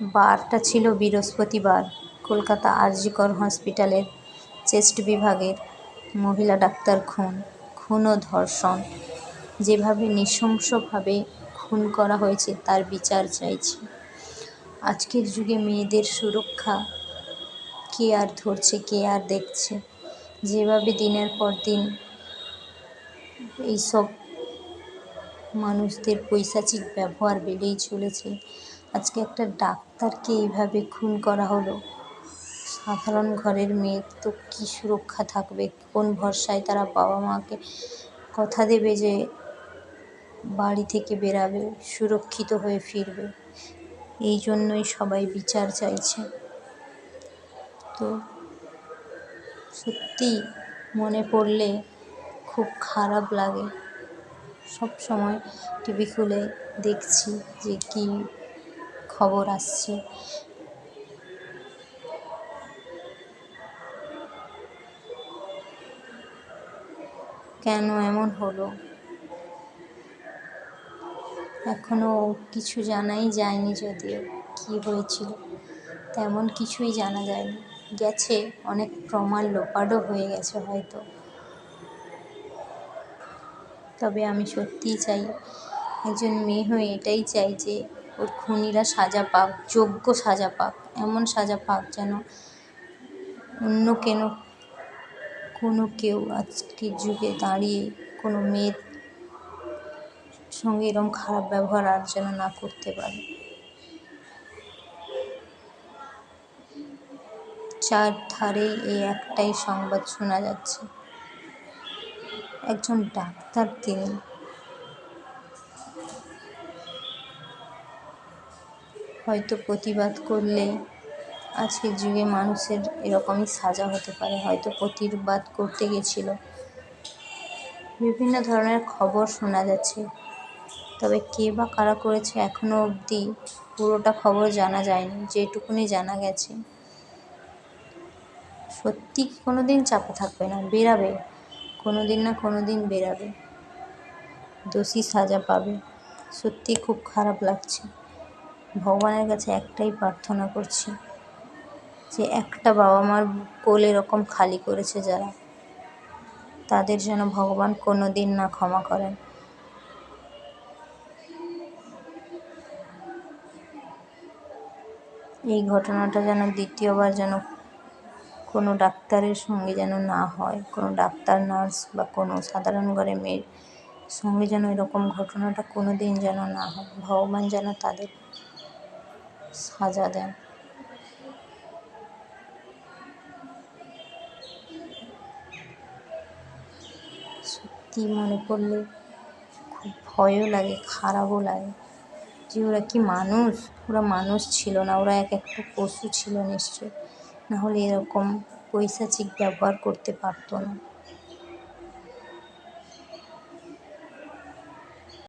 বারটা ছিল বৃহস্পতিবার কলকাতা আরজিকর হসপিটালের চেস্ট বিভাগের মহিলা ডাক্তার খুন খুন ও ধর্ষণ। যেভাবে নৃশংসভাবে খুন করা হয়েছে, তার বিচার চাইছি। আজকের যুগে মেয়েদের সুরক্ষা কে আর ধরছে, কে আর দেখছে? যেভাবে দিনের পর দিন এইসব মানুষদের পৈশাচিক ব্যবহার বেড়েই চলেছে আজকে একটা ডাক্তারকে এইভাবে খুন করা হলো। সাধারণ ঘরের মেয়ে তো কী সুরক্ষা থাকবে? কোন ভরসায় তারা বাবা মাকে কথা দেবে যে বাড়ি থেকে বেরাবে, সুরক্ষিত হয়ে ফিরবে? এই জন্যই সবাই বিচার চাইছে। তো সত্যি মনে পড়লে খুব খারাপ লাগে। সব সময় টিভি খুলে দেখছি যে কী খবর আসছে। কেন এমন হলো? এখনও কিছু জানাই যায়নি যদিও কী হয়েছিল, তেমন কিছুই জানা যায়নি। গেছে, অনেক প্রমাণ লোপাটও হয়ে গেছে হয়তো। তবে আমি সত্যিই চাই, একজন মেয়ে হয়ে এটাই চাই যে ওর খুনিরা সাজা পাক, যোগ্য সাজা পাক, এমন সাজা পাক যেন অন্য কেন, কোনো কেউ আজকের যুগে দাঁড়িয়ে কোনো মেয়ের সঙ্গে এরকম খারাপ ব্যবহার আর যেন না করতে পারে। চারধারে এই একটাই সংবাদ শোনা যাচ্ছে। একজন ডাক্তার তিনি হয়তো প্রতিবাদ করলে আজকের যুগে মানুষের এরকমই সাজা হতে পারে। হয়তো প্রতিবাদ করতে গেছিল। বিভিন্ন ধরনের খবর শোনা যাচ্ছে। তবে কে বা কারা করেছে এখনও অবধি পুরোটা খবর জানা যায়নি, যেটুকুনি জানা গেছে। সত্যি কোনো দিন চাপা থাকবে না? বেরাবে। কোনো দিন না কোনো দিন বেরাবে। দোষী সাজা পাবে। সত্যি খুব খারাপ লাগছে। ভগবানের কাছে একটাই প্রার্থনা করছি যে একটা বাবা মার কোল এরকম খালি করেছে যারা, তাদের যেন ভগবান কোনো দিন না ক্ষমা করেন। এই ঘটনাটা যেন দ্বিতীয়বার যেন কোনো ডাক্তারের সঙ্গে যেন না হয়, কোনো ডাক্তার, নার্স বা কোনো সাধারণ ঘরে মেয়ের সঙ্গে যেন এরকম ঘটনাটা কোনো দিন যেন না হয়। ভগবান যেন তাদের সাজা দেন। সত্যি মনে পড়লে খুব ভয়ও লাগে, খারাপও লাগে। যে ওরা কি মানুষ? ওরা মানুষ ছিল না, ওরা এক একটা পশু ছিল নিশ্চয় নাহলে এরকম পৈশাচিক ব্যবহার করতে পারতো না।